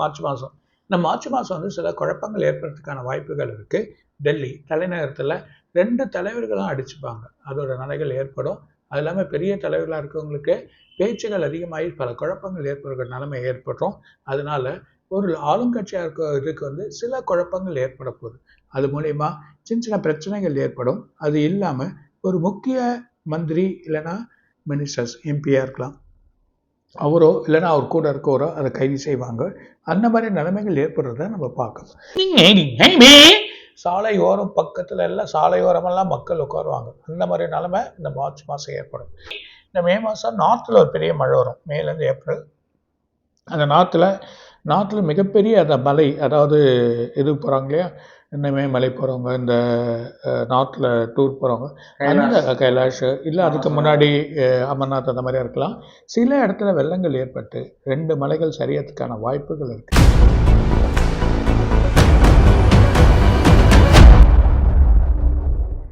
March மாதம் இந்த March மாதம் வந்து சில குழப்பங்கள் ஏற்படுறதுக்கான வாய்ப்புகள் இருக்குது டெல்லி தலைநகரத்தில் ரெண்டு தலைவர்களும் அடிச்சுப்பாங்க. அதோட நிலைகள் ஏற்படும். அது இல்லாமல் பெரிய தலைவர்களாக இருக்கவங்களுக்கு பேச்சுகள் அதிகமாகி பல குழப்பங்கள் ஏற்படுற நிலைமை ஏற்படும். அதனால ஒரு ஆளுங்கட்சியாக இருக்க இதுக்கு வந்து சில குழப்பங்கள் ஏற்பட போகுது. அது மூலயமா சின்ன சின்ன பிரச்சனைகள் ஏற்படும். அது இல்லாமல் ஒரு முக்கிய மந்திரி இல்லைன்னா மினிஸ்டர்ஸ் எம்பியாக இருக்கலாம். அவரோ இல்லைன்னா அவர் கூட இருக்கவரோ அதை கைது செய்வாங்க. அந்த மாதிரி நிலைமைகள் ஏற்படுறத நம்ம பார்க்கணும். சாலை ஓரம் பக்கத்தில் எல்லாம் சாலை ஓரமெல்லாம் மக்கள் உட்காருவாங்க. அந்த மாதிரி நிலைமை இந்த மார்ச் மாதம் ஏற்படும். இந்த மே மாதம் நார்த்தில் ஒரு பெரிய மழை வரும். மேலேருந்து ஏப்ரல். அந்த நார்த்தில் நார்த்தில் மிகப்பெரிய அந்த மலை அதாவது இது போகிறாங்க இல்லையா? இன்னுமே மலை போகிறவங்க இந்த நார்த்தில் டூர் போகிறவங்க அந்த கைலாஷ் இல்லை அதுக்கு முன்னாடி அமர்நாத் அந்த மாதிரி இருக்கலாம். சில இடத்துல வெள்ளங்கள் ஏற்பட்டு ரெண்டு மலைகள் சரியறதுக்கான வாய்ப்புகள் இருக்கு.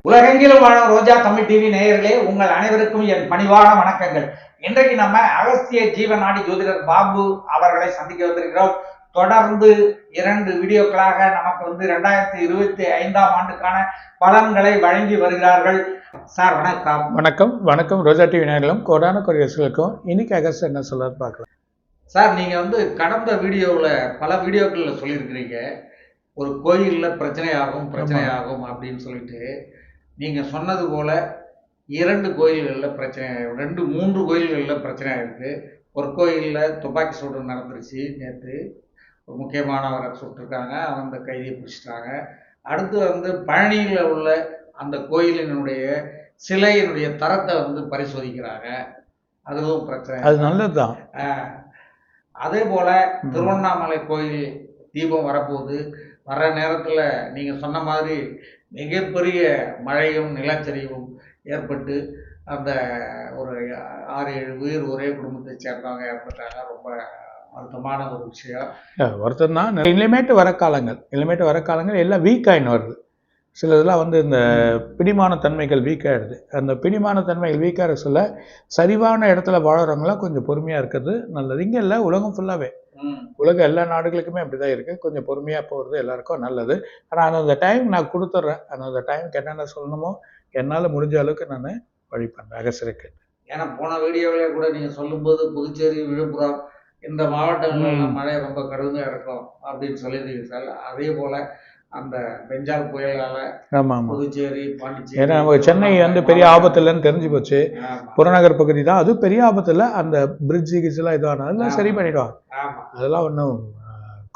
உலகெங்கிலும் வாழும் ரோஜா தமிழ் டிவி நேயர்களே உங்கள் அனைவருக்கும் என் பணிவான வணக்கங்கள். இன்றைக்கு நம்ம அகஸ்திய ஜீவநாடி ஜோதிடர் பாபு அவர்களை சந்திக்க வந்திருக்கிறோம். தொடர்ந்து இரண்டு வீடியோக்களாக நமக்கு வந்து ரெண்டாயிரத்தி இருபத்தி ஐந்தாம் ஆண்டுக்கான பலன்களை வழங்கி வருகிறார்கள். சார் வணக்கம். வணக்கம். வணக்கம். ரோஜா டிவி நேர்களும் கோடான கொரியர்ஸ்களுக்கும் இன்னைக்கு அகஸ்ட் என்ன சொல்றாரு பார்க்கலாம். சார் நீங்க வந்து கடந்த வீடியோவில் பல வீடியோக்களில் சொல்லியிருக்கிறீங்க. ஒரு கோயிலில் பிரச்சனையாகும் பிரச்சனையாகும் அப்படின்னு சொல்லிட்டு. நீங்க சொன்னது போல இரண்டு கோயில்களில் பிரச்சனை ரெண்டு மூன்று கோயில்களில் பிரச்சனை இருக்கு ஒரு கோயிலில் துப்பாக்கி சூடு நடந்துருச்சு நேற்று ஒரு முக்கியமானவரை சுட்டிருக்காங்க. அந்த கைதியை பிடிச்சிட்டாங்க. அடுத்து வந்து பழனியில் உள்ள அந்த கோயிலினுடைய சிலையினுடைய தரத்தை வந்து பரிசோதிக்கிறாங்க. அதுவும் பிரச்சனை அது நல்லதுதான் ஆஹ் அதே போல. திருவண்ணாமலை கோயில் தீபம் வரப்போகுது. வர்ற நேரத்தில் நீங்கள் சொன்ன மாதிரி மிகப்பெரிய மழையும் நிலச்சரிவும் ஏற்பட்டு அந்த ஒரு ஆறு ஏழு உயிர் ஒரே குடும்பத்தை சேர்ந்தவங்க ஏற்பட்டாங்க. ரொம்ப வருத்தமான ஒரு விஷயம். வருத்தம் தான் இனிமேட்டு வர காலங்கள். இனிமேட்டு வர காலங்கள் எல்லாம் வீக் ஆகின்னு வருது. சில இதெல்லாம் வந்து இந்த பிடிமான தன்மைகள் வீக் அந்த பிடிமான தன்மைகள் வீக்காக சொல்ல சரிவான இடத்துல வாழறவங்களாம் கொஞ்சம் பொறுமையாக இருக்கிறது நல்லது. இங்கே இல்லை உலகம் ஃபுல்லாகவே உலக எல்லா நாடுகளுக்குமே அப்படி தான் இருக்குது கொஞ்சம் பொறுமையாக போகிறது எல்லாருக்கும் நல்லது. ஆனால் அந்த டைம் நான் கொடுத்துட்றேன் அந்த டைமுக்கு என்னென்ன சொல்லணுமோ என்னால் முடிஞ்ச அளவுக்கு நான் வழி பண்ணுறேன் அகசருக்கு ஏன்னா போன வீடியோவிலே கூட நீங்கள் சொல்லும்போது புதுச்சேரி விழுப்புரம் இந்த மாவட்டங்கள்லாம் ம். மழை ரொம்ப கடுமையாக இருக்கும் அப்படின்னு சொல்லியிருந்தீங்க சார். அதே போல் அந்த பெஞ்சால் புயலால் ஆமாம் புதுச்சேரி பாண்டிச்சேரி ஏன்னா நமக்கு சென்னை வந்து பெரிய ஆபத்து இல்லைன்னு தெரிஞ்சு போச்சு. புறநகர் பகுதி தான். அது பெரிய ஆபத்து இல்லை அந்த பிரிட்ஜு கிட்ஸ்லாம் இதான? அதெல்லாம் சரி பண்ணிடுவாங்க. ஆமா. அதெல்லாம் ஒன்றும்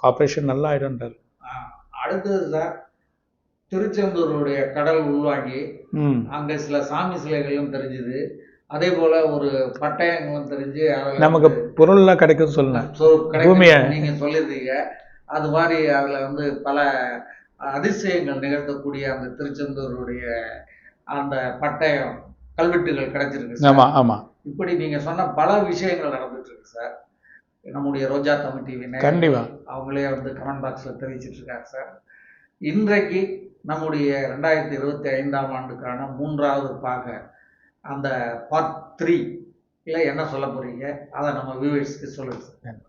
கார்பரேஷன் நல்லா ஆயிடும்ன்றார் ஆ. அடுத்தது சார் திருச்செந்தூருடைய கடல் உள்வாங்கி அங்க சில சாமி சிலைகளும் தெரிஞ்சுது. அதே போல ஒரு பட்டயங்களும் தெரிஞ்சு நமக்கு பொருள்லாம் கிடைக்கும்னு சொல்லலாம். பூமியை. நீங்க சொல்லியிருந்தீங்க அது மாதிரி அதுல வந்து பல அதிசயங்கள் நிகழ்த்தக்கூடிய அந்த திருச்செந்தூருடைய அந்த பட்டயம் கல்வெட்டுகள் கிடைச்சிருக்கு சார். ஆமாம் ஆமாம் இப்படி நீங்க சொன்ன பல விஷயங்கள் நடந்துட்டு இருக்கு சார். நம்முடைய ரோஜா தமிழ் டிவி கண்டிப்பா. அவங்களே வந்து கமெண்ட் பாக்ஸ்ல தெரிவிச்சிட்டு இருக்காங்க சார். இன்றைக்கு நம்முடைய ரெண்டாயிரத்தி இருபத்தி ஐந்தாம் ஆண்டுக்கான மூன்றாவது பாக அந்த பார்ட் த்ரீ இல்லை என்ன சொல்ல போறீங்க? அதை நம்ம வியூவர்ஸ்க்கு சொல்லுங்க sir.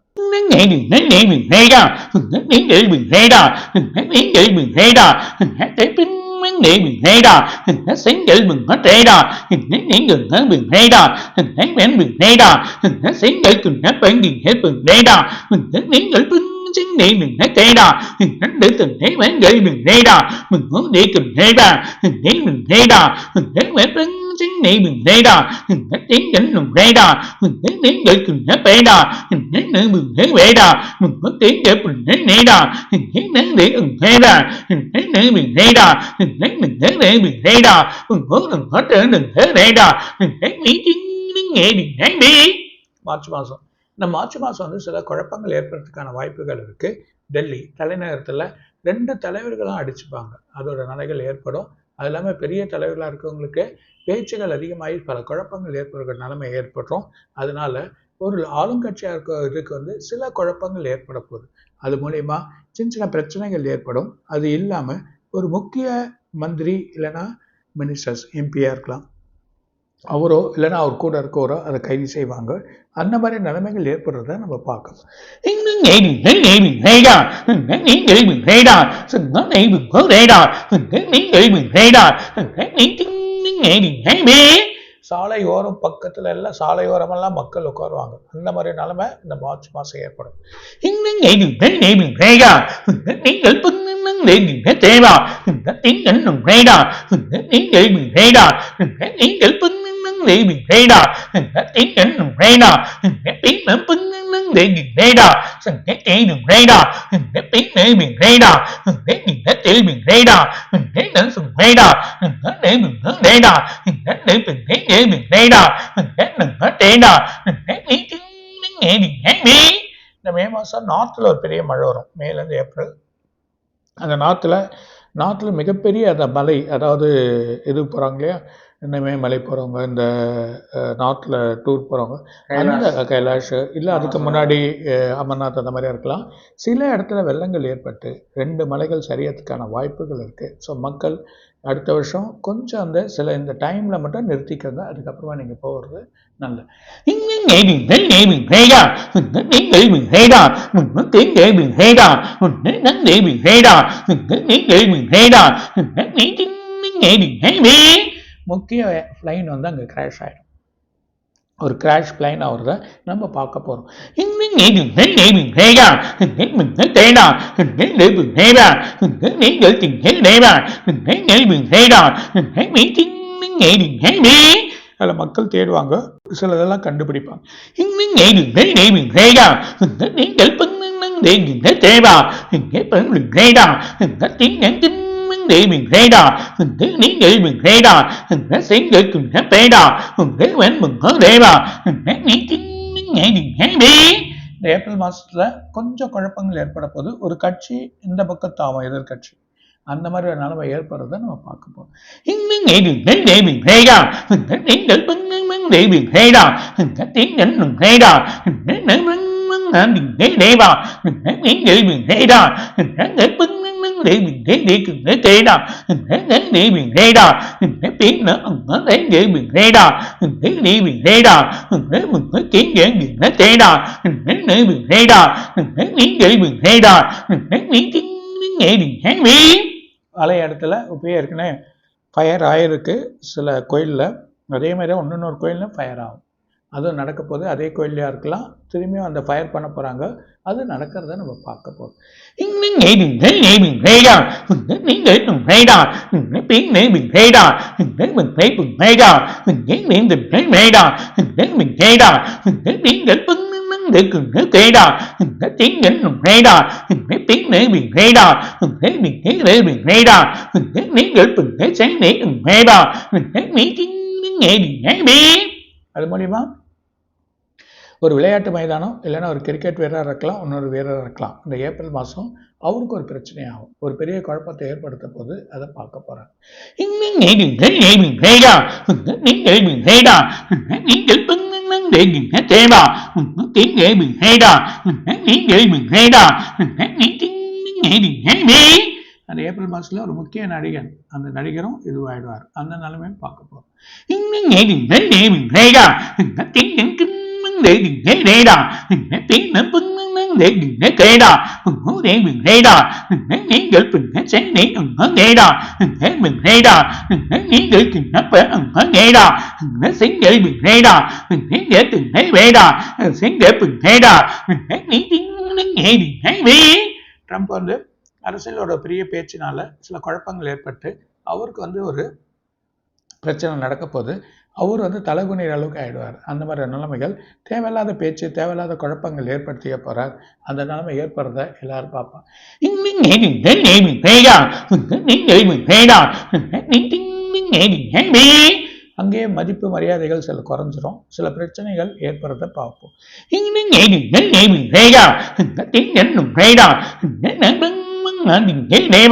miệng hay đà hình hết sáng dậy mừng hết rễ đà hình hết nhãn gần hết mừng hay đà hình hết bén mừng hay đà hình hết sáng dậy cùng hết bản điền hết mừng rễ đà hình hết nhãn gần binh chính địa mừng hết rễ đà hình hết để từng thế bản gậy mừng rễ đà mừng ngón địa cùng rễ đà hình hết mừng rễ đà hình hết bản March மாதம் இந்த March மாதம் வந்து சில குழப்பங்கள் ஏற்படுறதுக்கான வாய்ப்புகள் இருக்குது டெல்லி தலைநகரத்தில் ரெண்டு தலைவர்களும் அடிச்சுப்பாங்க. அதோட நிலைகள் ஏற்படும். அது இல்லாமல் பெரிய தலைவர்களாக இருக்கவங்களுக்கு பேச்சுகள் அதிகமாகி பல குழப்பங்கள் ஏற்படுற நிலைமை ஏற்படுறோம். அதனால ஒரு ஆளுங்கட்சியாக இருக்க இதுக்கு வந்து சில குழப்பங்கள் ஏற்பட போகுது. அது மூலயமா சின்ன சின்ன பிரச்சனைகள் ஏற்படும். அது இல்லாமல் ஒரு முக்கிய மந்திரி இல்லைன்னா மினிஸ்டர்ஸ் எம்பியாக இருக்கலாம். அவரோ இல்லைன்னா அவர் கூட இருக்கவரோ அதை கைது செய்வாங்க அந்த மாதிரி நிலைமைகள் ஏற்படுறத நம்ம பார்க்கணும் சாலையோரம் பக்கத்துல எல்லாம் சாலையோரமெல்லாம் மக்கள் உட்காருவாங்க அந்த மாதிரி நிலைமை இந்த மார்ச் மாதம் ஏற்படும் தேவா நீங்கள் நீங்கள் ரேடா நீங்கள் புண்ணும் நீங்கள் தேவா நீங்கள் ரேடா நீங்கள் ரேடா நீங்கள் புண்ணும் நீங்கள் and நீங்கள் ரேடா பின்னும் புண்ணும் நீங்கள் ரேடா தேடும் ரேடா பின்னும் ரேடா நீங்கள் தெளிவின் ரேடா நீங்கள் ரேடா ரேடா நீங்கள் ரேடா தேடா இந்த மே மாதம் நார்த்தில் ஒரு பெரிய மழை வரும் மேலேருந்து ஏப்ரல் அந்த நாற்றுல நாற்றுல மிகப்பெரிய அந்த மலை அதாவது இது போகிறாங்க இல்லையா இந்த மேமலை போகிறவங்க இந்த நார்த்தில் டூர் போகிறவங்க அந்த கைலாஷ் இல்லை அதுக்கு முன்னாடி அமர்நாத் அந்த மாதிரி இருக்கலாம் சில இடத்துல வெள்ளங்கள் ஏற்பட்டு ரெண்டு மலைகள் சரியறதுக்கான வாய்ப்புகள் இருக்குது ஸோ மக்கள் அடுத்த வருஷம் கொஞ்சம் அந்த சில இந்த டைமில் மட்டும் நிறுத்திக்கங்க அதுக்கப்புறமா நீங்கள் போகிறது நல்லது நீங்கள் முக்கிய ஃப்ளைன் வந்து அங்கே கிராஷ் ஆகிடும் ஒரு கிராஷ் பிளைன் ஆகிறத நம்ம பார்க்க போகிறோம் அதில் மக்கள் தேடுவாங்க சிலதெல்லாம் கண்டுபிடிப்பாங்க. நீங்கள் நீங்கள் நீங்கள் பண்ணும் நீங்கள் தேவா நீங்கள் பண்ணும் ரேடா நீங்கள் தின்னும் பேடா உங்கள் வன்புங்க தேவா நீ தின்னும் இந்த ஏப்ரல் மாதத்தில் கொஞ்சம் குழப்பங்கள் ஏற்பட போது ஒரு கட்சி இந்த பக்கத்தாவும் எதிர்கட்சி அந்த மாதிரி ஒரு நிலைமை ஏற்படுறத நம்ம பார்க்க போகிறோம் இன்னும் நீங்கள் தேவின் ரேடா நீங்கள் பண்ணும் தேவின் நீங்கள் ரேடா நீங்கள் தேவா நீங்கள் நீங்கள் பண்ணும் தேவின் தேவிக்கு தேடா தேவின் ரேடா பின்ன அங்க தேவின் ரேடா தேவின் ரேடா கிங்க தேடா தேவின் ரேடா நீங்கள் ரேடா நீங்கள் அலை இடத்துல இப்போ ஏற்கனவே ஃபயர் ஆயிருக்கு சில கோயிலில். அதே மாதிரி இன்னொரு கோயிலில் ஃபயர் ஆகும். அதுவும் நடக்க போகுது அதே கோயிலையாக இருக்கலாம். திரும்பியும் அந்த ஃபயர் பண்ண போகிறாங்க அது நடக்கிறத நம்ம பார்க்க போகிறோம் இன்னும் நீங்கள் நீங்கள் ரேடா நீங்கள் ரேடா பின் ரேடா நீங்கள் ரேடா நீங்கள் ரேடா நீங்கள் ரேடா நீங்கள் பண்ணும் ரேடா நீங்கள் ரேடா பின் ரேடா நீங்கள் ரேடா நீங்கள் பின்ன சென்னை ரேடா நீங்கள் அது மூலியமா ஒரு விளையாட்டு மைதானம் இல்லைன்னா ஒரு கிரிக்கெட் வீரராக இருக்கலாம் இன்னொரு வீரராக இருக்கலாம் இந்த ஏப்ரல் மாதம் அவருக்கு ஒரு பிரச்சனையாகும் ஒரு பெரிய குழப்பத்தை ஏற்படுத்த போது அதை பார்க்க போகிறாங்க இன்னும் நீங்கள் நீங்கள் ரேடா நீங்கள் அந்த ஏப்ரல் மாதத்தில் ஒரு முக்கிய நடிகன் அந்த நடிகரும் இதுவாகிடுவார் அந்த நிலைமையும் பார்க்க போகிறோம் இன்னும் பின்ன ரேடா சென்னை செங்கல் வேடா நீ ட்ரம்ப் வந்து அரசியலோட பெரிய பேச்சினால சில குழப்பங்கள் ஏற்பட்டு அவருக்கு வந்து ஒரு பிரச்சனை நடக்க போது அவர் வந்து தலைகுனிற அளவுக்கு ஆகிடுவார் அந்த மாதிரி நிலைமைகள் தேவையில்லாத பேச்சு தேவையில்லாத குழப்பங்கள் ஏற்படுத்திய போகிறார் அந்த நிலைமை ஏற்படுறத எல்லாரும் பார்ப்போம் இன்னும் அங்கேயே மதிப்பு மரியாதைகள் சில குறைஞ்சிரும் சில பிரச்சனைகள் ஏற்படுறத பார்ப்போம் பின்னே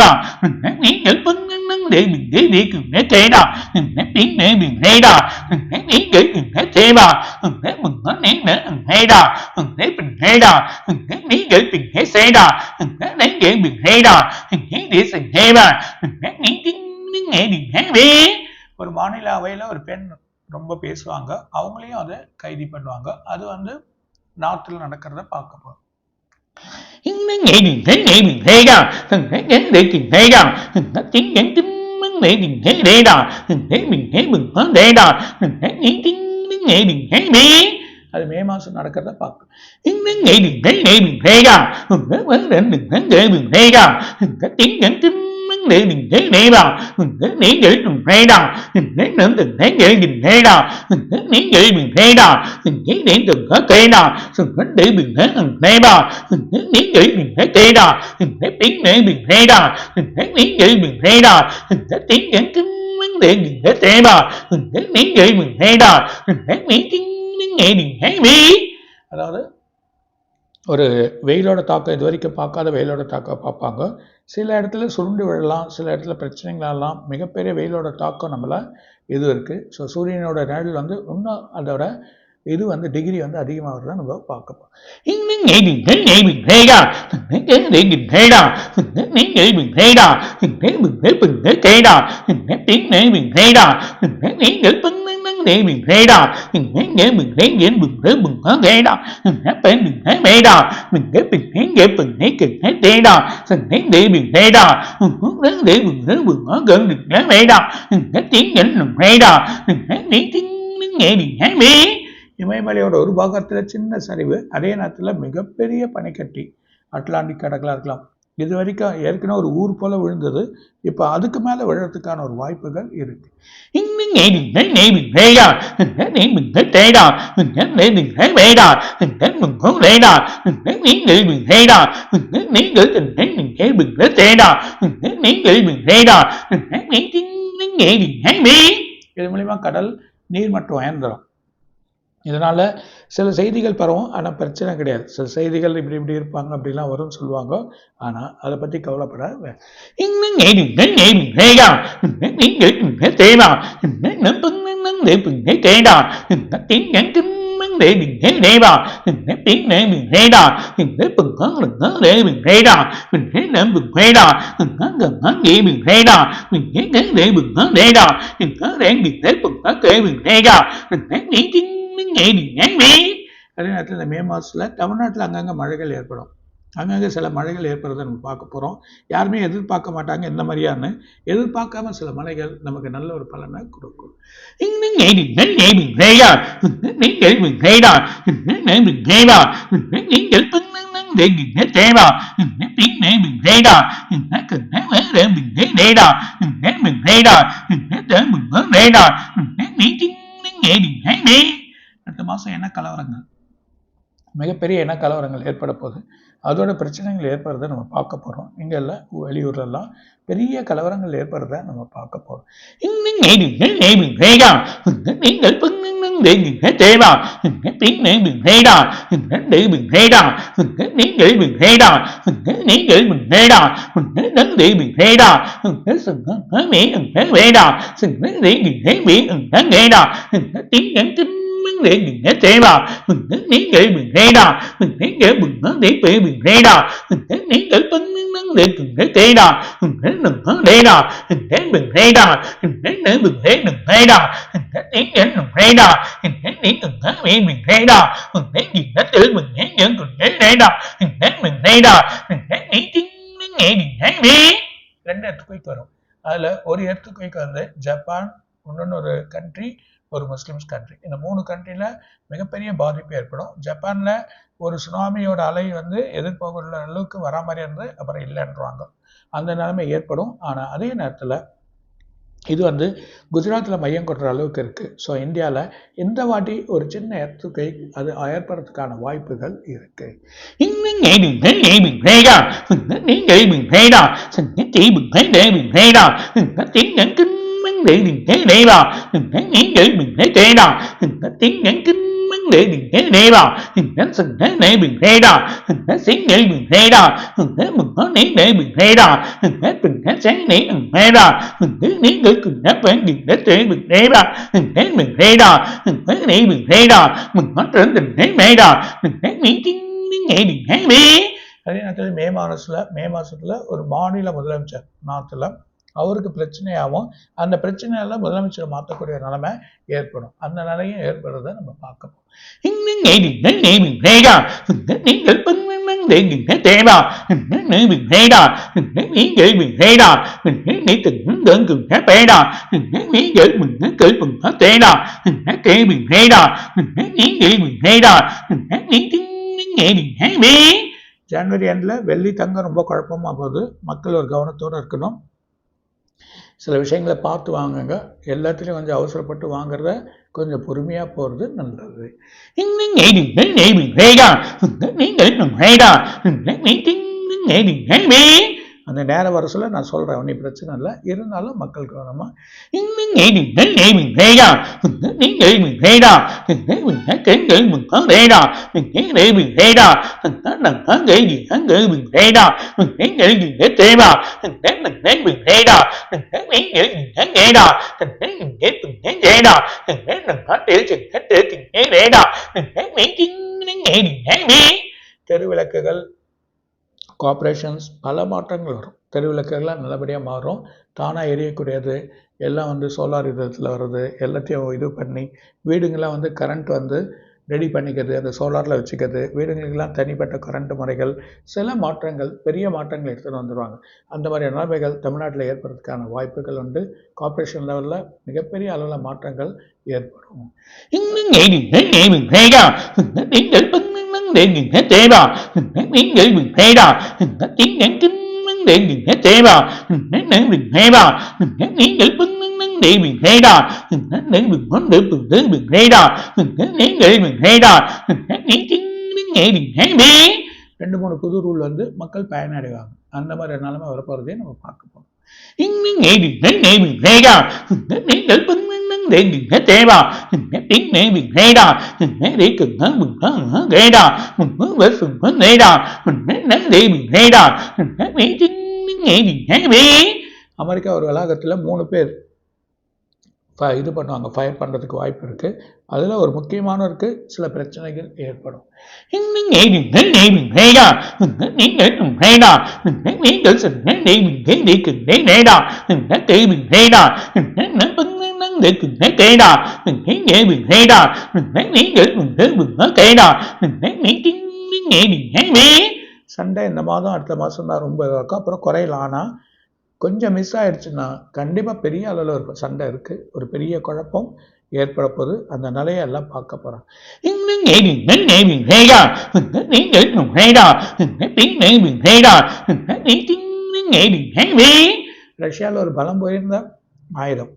ஒரு மாநில அவையில் ஒரு பெண் ரொம்ப பேசுவாங்க. அவங்களையும் அதை கைது பண்ணுவாங்க. அது வந்து நார்த்தில் நடக்கிறத பார்க்க போகிறோம் இன்னும் ஏடிங்கள் aiding thế đê đà mình thế mừng có thế bí அது மே thế nghe mình rê đà vấn đề đừng thế để mình rê đà tiếng nhắn tin mừng để đình thế để để đừng thế mình rê đà để để đừng có mình thế đừng rê đà để để mình thế kê đà để tiếng để mình rê đà để tiếng để mình rê đà để tiếng nhắn tin mừng để đình thế đê đà để tiếng để mình rê đà để tiếng nghe đình thế bí அதாவது ஒரு வெயிலோட தாக்கம் இது வரைக்கும் பார்க்காத வெயிலோட தாக்கம் பார்ப்பாங்க. சில இடத்துல சுருண்டு விழலாம் சில இடத்துல பிரச்சனைகளாலாம் மிகப்பெரிய வெயிலோட தாக்கம் நம்மளை இது இருக்குது ஸோ சூரியனோட நிழல் வந்து இன்னும் அதோட இது வந்து டிகிரி வந்து அதிகமாகிறத நம்ம பார்க்கப்போம் நீங்கள் அதிகமாக வருதா நம்ம பார்க்க போகிறோம் இன்னும் நீங்கள் நீங்கள் ரேடா நீங்கள் ரேடா நீங்கள் ரேடா நீங்கள் பின்ன கேடா பின்ன ரேடா நீங்கள் பின்ன நீங்கள் ரேடா நீங்கள் நீங்கள் பின்ன பின்ன கேடா பெண் ரேடா நீங்கள் பின்ன பின்ன கிண்ண தேடா சந்தை தேவி ரேடா தேவி பின்ன கண்டு ரேடா நீங்கள் ரேடா நீங்கள் நீங்கள் இமயமலையோட ஒரு பாகத்தில் சின்ன சரிவு அதே நேரத்தில் மிகப்பெரிய பனிக்கட்டி அட்லாண்டிக் கடலாக இருக்கலாம் இது வரைக்கும் ஏற்கனவே ஒரு ஊர் போல விழுந்தது. இப்போ அதுக்கு மேலே விழுறதுக்கான ஒரு வாய்ப்புகள் இருக்கு. இன்னும் தேடா வேடா தேடா இது மூலிமா கடல் நீர் மட்டும் உயர்ந்துடும் இதனால் சில செய்திகள் பரவும் ஆனால் பிரச்சனை கிடையாது. சில செய்திகள் இப்படி இப்படி இருப்பாங்க அப்படிலாம் வரும்னு சொல்லுவாங்க. ஆனால் அதை பற்றி கவலைப்பட வே- அதே நேரத்தில் இந்த மே மாதத்தில் தமிழ்நாட்டில் அங்கங்கே மழைகள் ஏற்படும் அங்கங்கே சில மழைகள் ஏற்படுறதை நம்ம பார்க்க போகிறோம் யாருமே எதிர்பார்க்க மாட்டாங்க இந்த மாதிரியான எதிர்பார்க்காம சில மழைகள் நமக்கு நல்ல ஒரு பலனை கொடுக்கும் தேடா ரெண்டு மாதம் என்ன கலவரங்கள் மிகப்பெரிய என்ன கலவரங்கள் ஏற்பட போகுது அதோட பிரச்சனைகள் ஏற்படுறத நம்ம பார்க்க போகிறோம் இங்கெல்லாம் வெளியூர்லலாம் பெரிய கலவரங்கள் ஏற்படுறத நம்ம பார்க்க போகிறோம் நீங்கள் தேவா நீங்கள் நீங்கள் பின்னங்கள் để mình thế thế đà tiếng để mình thế đà để mình thế đà நீங்கள் mình thế đà நீங்கள் mình thế đà nắng để mình thế đà sừng nó mỹ thế thế đà sừng nó để mình thế mỹ nó nghe đà tiếng nhắn tin mình để mình thế thế đà நீங்கள் mình thế đà நீங்கள் mình nó để bị mình thế đà நீங்கள் பின்னங்கள் để mình thế thế đà đừng có để đà để mình thế đà để để mình thế đừng thế đà để tiếng đến đừng thế đà để tiếng đừng thế bị mình thế đà để gì nó tự mình thế những còn thế thế đà để mình thế đà để ý tiếng nghe đừng thế đi ரெண்டு எர்த்துக்குவைக்கு வரும் அதில் ஒரு எர்த்துக்குவைக்கு வந்து Japan இன்னொன்று ஒரு country ஒரு Muslims country இந்த மூணு கண்ட்ரியில் மிகப்பெரிய பாதிப்பு ஏற்படும். ஜப்பானில் ஒரு சுனாமியோட அலை வந்து எதிர்பார்க்குற அளவுக்கு வரா மாதிரி இருந்து அப்புறம் இல்லைன்றாங்க அந்த நிலைமை ஏற்படும். ஆனால் அதே நேரத்தில் இது வந்து குஜராத்தில் மையம் கொட்டுற அளவுக்கு இருக்குது ஸோ இந்தியாவில் இந்த வாட்டி ஒரு சின்ன எத்துக்கை அது ஏற்படுறதுக்கான வாய்ப்புகள் இருக்குது இன்னும் நீங்கள் அதே நேரத்தில் மே மாதத்தில் மே மாதத்தில் ஒரு மாநில முதலமைச்சர் நார்த்தில் அவருக்கு பிரச்சனையாகவும் அந்த பிரச்சனையெல்லாம் முதலமைச்சர் மாற்றக்கூடிய நிலைமை ஏற்படும் அந்த நிலையும் ஏற்படுறதை நம்ம பார்க்கணும் பேடா தேடா ஜனவரி எண்டில் வெள்ளி தங்கம் ரொம்ப குழப்பமாக போகுது மக்கள் ஒரு கவனத்தோடு இருக்கணும் சில விஷயங்களை பார்த்து வாங்குங்க எல்லாத்துலேயும் கொஞ்சம் அவசரப்பட்டு வாங்குறத கொஞ்சம் பொறுமையாக போகிறது நல்லது இன்னும் நீங்கள் நேமிங் வேடா நீங்கள் அந்த நேர நான் சொல்கிறேன் ஒன்றும் பிரச்சனை இல்லை இருந்தாலும் மக்கள் கவனமாக வேடா வேடா வேடா வேடா வேடா தெருவிளக்குகள் கார்ப்ரேஷன்ஸ் பல மாற்றங்கள் வரும் தெருவிளக்குகள்லாம் நல்லபடியாக மாறும் தானாக எரியக்கூடியது எல்லாம் வந்து சோலார் இதத்தில் வர்றது எல்லாத்தையும் இது பண்ணி வீடுங்களாம் வந்து கரண்ட் வந்து ரெடி பண்ணிக்கிறது அந்த சோலாரில் வச்சுக்கிறது வீடுங்களுக்கெல்லாம் தனிப்பட்ட கரண்ட் முறைகள் சில மாற்றங்கள் பெரிய மாற்றங்கள் எடுத்துகிட்டு வந்துடுவாங்க அந்த மாதிரி நிலைமைகள் தமிழ்நாட்டில் ஏற்படுறதுக்கான வாய்ப்புகள் உண்டு கார்ப்பரேஷன் லெவலில் மிகப்பெரிய அளவில் மாற்றங்கள் ஏற்படும் இன்னும் நீங்கள் நீங்கள் தேவா நீங்கள் தேவா நீங்கள் கொண்டு நீங்கள் ரெண்டு மூணு புது ரூல் வந்து மக்கள் பயனடைவாங்க. அந்த மாதிரி நிலைமை வரப்போறதே நம்ம பார்க்க போகிறோம் இன்னும் நீங்கள் நீங்கள் அமெரிக்கா ஒரு வளாகத்தில் மூணு பேர். இது பண்ணுவாங்க. ஃபயர் பண்ணுறதுக்கு வாய்ப்பு இருக்குது அதில் ஒரு முக்கியமானவருக்கு சில பிரச்சனைகள் ஏற்படும். இன்னும் நீங்கள் நேமிங் வேடா நீங்கள் வேடா நீங்கள் சொன்ன நேமிங் கேடிக்கு வேடா கேள்வி சண்டை இந்த மாதம் அடுத்த மாதம் தான் ரொம்ப இருக்கும் அப்புறம் குறையலாம் ஆனால் கொஞ்சம் மிஸ் ஆயிடுச்சுன்னா கண்டிப்பாக பெரிய அளவில் இருக்கும் சண்டை இருக்குது ஒரு பெரிய குழப்பம் ஏற்பட போது அந்த நிலையெல்லாம் பார்க்க போகிறோம் நேமிங் ரஷ்யாவில் ஒரு பலம் போயிருந்தா ஆயிரம்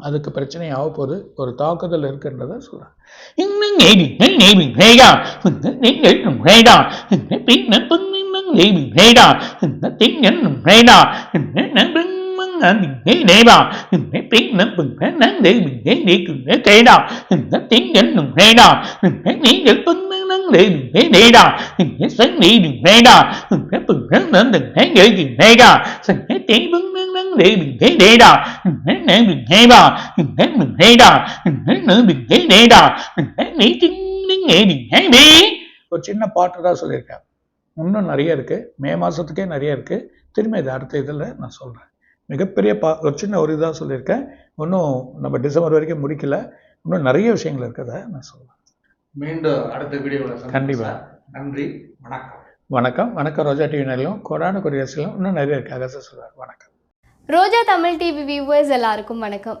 அதுக்கு பிரச்சனை ஆக போகுது. ஒரு தாக்குதல் இருக்குன்றதை சொல்கிறேன் இன்னும் நீங்கள் ஒரு சின்ன பாட்டு தான் சொல்லியிருக்கேன். இன்னும் நிறைய இருக்கு. மே மாசத்துக்கே நிறைய இருக்கு. திரும்ப இது அடுத்த இதில் நான் சொல்றேன். மிகப்பெரிய பா ஒரு சின்ன ஒரு இதாக சொல்லியிருக்கேன். இன்னும் நம்ம டிசம்பர் வரைக்கும் முடிக்கல. இன்னும் நிறைய விஷயங்கள் இருக்கிறத நான் சொல்றேன். மீண்டும் அடுத்த வீடியோவில் கண்டிப்பா. நன்றி வணக்கம். வணக்கம். வணக்கம். ரோஜா டிவி நேரிலும் கொடான கொரியர்ஸ்லையும் இன்னும் நிறைய இருக்குது அகச சொல்கிறார் வணக்கம். ரோஜா தமிழ் டிவி வியூவர்ஸ் எல்லாருக்கும் வணக்கம்.